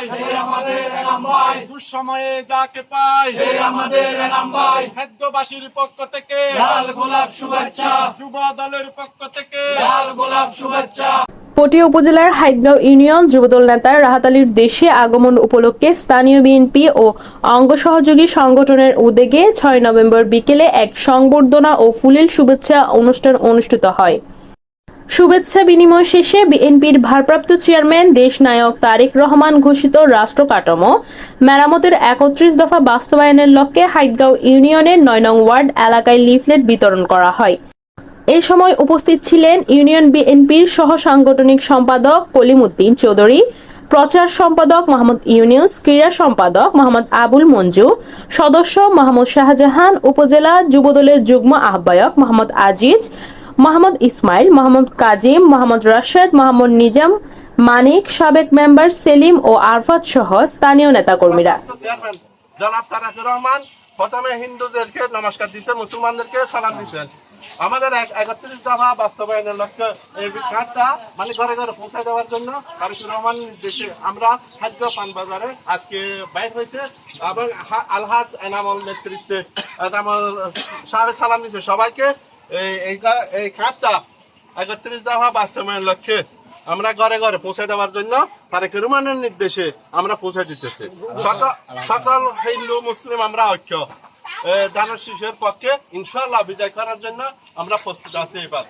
পায় সে আমাদের এনাম ভাই দুঃসময়ে যাকে পায় সে আমাদের এনাম ভাই খাদ্যবাসীর পক্ষ থেকে। লাল গোলাপ শুভেচ্ছা। যুব দলের পক্ষ থেকে। লাল গোলাপ শুভেচ্ছা। পটিয়া উপজেলার হাইদগাঁও ইউনিয়ন যুবদল নেতা রাহাত আলীর দেশে আগমন উপলক্ষে স্থানীয় বিএনপি ও অঙ্গ সহযোগী সংগঠনের উদ্যোগে ছয় নভেম্বর বিকেলে এক সংবর্ধনা ও ফুলেল শুভেচ্ছা অনুষ্ঠান অনুষ্ঠিত হয়। শুভেচ্ছা বিনিময় শেষে বিএনপির ভারপ্রাপ্ত চেয়ারম্যান দেশনায়ক তারেক রহমান ঘোষিত রাষ্ট্র কাঠামো, মেরামতের একত্রিশ দফা বাস্তবায়নের লক্ষ্যে হাইদগাঁও ইউনিয়নের নয় নং ওয়ার্ড এলাকায় লিফলেট বিতরণ করা হয়। এ সময় উপস্থিত ছিলেন ইউনিয়ন বিএনপির সহ সাংগঠনিক সম্পাদক কলিমুদ্দিন চৌধুরী, প্রচার সম্পাদক মোহাম্মদ ইউনিউস, ক্রীড়া সম্পাদক মোহাম্মদ আবুল মঞ্জু, সদস্য মোহাম্মদ শাহজাহান, উপজেলা যুবদলের যুগ্ম আহ্বায়ক মোহাম্মদ আজিজ মোহাম্মদ ইসমাইল, মোহাম্মদ কাজিম, মোহাম্মদ রাশেদ, মোহাম্মদ নিজাম, মানিক, সাবেক মেম্বার সেলিম ও আরফাত সহ স্থানীয় নেতাকর্মীরা। জনাব তারেক রহমান, প্রথমে হিন্দুদেরকে নমস্কার দিচ্ছেন, মুসলমানদেরকে সালাম দিচ্ছেন। আমাদের এক- একত্রিশ দফা বাস্তবায়নের লক্ষ্যে এই কার্ডটা মানে ঘরে ঘরে পৌঁছে দেওয়ার জন্য তারেক রহমান নির্দেশে আমরা পান বাজারে আজকে বাইর হয়েছে এবং আলহাজ এনামল নেতৃত্বে, এনামল সাহেব সালাম দিচ্ছে সবাইকে। এই এই কার্ডটা একত্রিশ দফা বাস্তবায়নের লক্ষ্যে। আমরা ঘরে ঘরে পৌঁছে দেওয়ার জন্য তারেক রহমানের নির্দেশে আমরা পৌঁছে দিতেছি। সকল সকল হিন্দু, মুসলিম আমরা ঐক্য। দানের শিশুর পক্ষে ইনশাল্লাহ বিজয় করার জন্য আমরা প্রস্তুত আছি এবার।